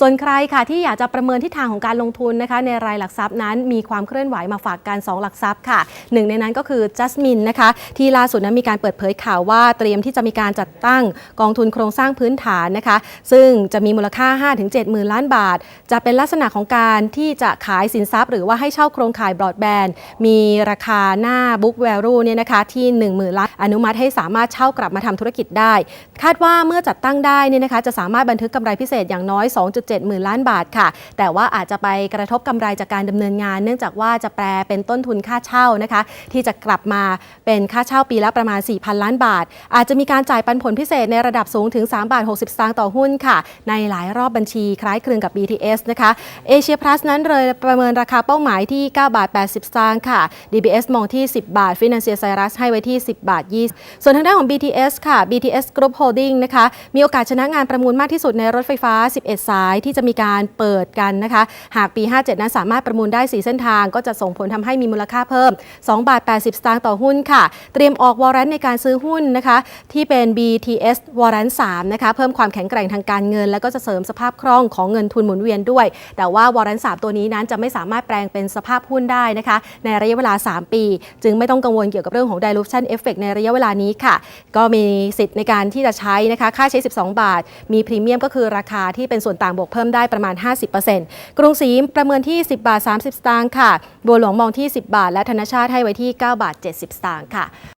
ส่วนใครค่ะที่อยากจะประเมินทิศทางของการลงทุนนะคะ ในรายหลักทรัพย์นั้นมีความเคลื่อนไหวมาฝากกัน 2 หลักทรัพย์ค่ะหนึ่งในนั้นก็คือ Jasmine นะคะที่ล่าสุดนั้นมีการเปิดเผยข่าวว่าเตรียมที่จะมีการจัดตั้งกองทุนโครงสร้างพื้นฐานนะคะ ซึ่งจะมีมูลค่า 5-7หมื่นล้านบาท จะเป็นลักษณะของการที่จะขายสินทรัพย์ หรือว่าให้เช่าโครงข่ายบรอดแบนด์มีราคาหน้า Book Value เนี่ยนะคะที่ 1 0,000ล้านอนุมัติให้สามารถเช่ากลับมาทำธุรกิจได้ คาดว่าเมื่อจัดตั้งได้เนี่ยนะคะจะสามารถบันทึกกำไรพิเศษอย่างน้อย2.7หมื่นล้านบาทค่ะ แต่ว่าอาจจะไปกระทบกำไรจากการดำเนินงาน เนื่องจากว่าจะแปลเป็นต้นทุนค่าเช่านะคะ ที่จะกลับมาเป็นค่าเช่าปีละประมาณ 4,000 ล้านบาท อาจจะมีการจ่ายปันผลพิเศษในระดับสูงถึง3บาท60สตางค์ต่อหุ้นค่ะ ในหลายรอบบัญชีคล้ายคลึงกับ BTS นะคะเอเชียพลัสนั้นเลยประเมินราคาเป้าหมายที่ 9 บาท 80 สตางค์ค่ะ DBS มองที่ 10 บาท Financial Cyrus ให้ไว้ที่ 10 บาท 20 ส่วนทางด้านของ BTS ค่ะ BTS Group Holding นะคะ มีโอกาสชนะงานประมูลมากที่สุดในรถไฟฟ้า 11 สายที่จะมีการเปิดกันนะคะ หากปี 57 นั้นสามารถประมูลได้ 4 เส้นทาง ก็จะส่งผลทำให้มีมูลค่าเพิ่ม 2 บาท 80 สตางค์ต่อหุ้นค่ะ เตรียมออกวอร์เรนต์ในการซื้อหุ้นนะคะ ที่เป็น BTS วอร์เรนต์3นะคะ เพิ่มความแข็งแกร่งทางการเงิน แล้วก็จะเสริมสภาพคล่องของเงินทุนหมุนเวียนด้วย แต่ว่าวอร์เรนต์3ตัวนี้นั้นจะไม่สามารถแปลงเป็นสภาพหุ้นได้นะคะ ในระยะเวลา 3 ปี จึงไม่ต้องกังวลเกี่ยวกับเรื่องของ dilution effect ในระยะเวลานี้ค่ะ ก็มีสิทธิ์ในการที่จะใช้นะคะ ค่าใช้ 12 บาท มีพรีเมียมก็คือราคาที่เป็นส่วนต่างบวกเพิ่มได้ประมาณ 50%กรุงศรีประเมินที่ 10 บาท 30 สตางค์ค่ะ บัวหลวงมองที่ 10 บาท และธนชาติให้ไว้ที่ 9 บาท 70 สตางค์ค่ะ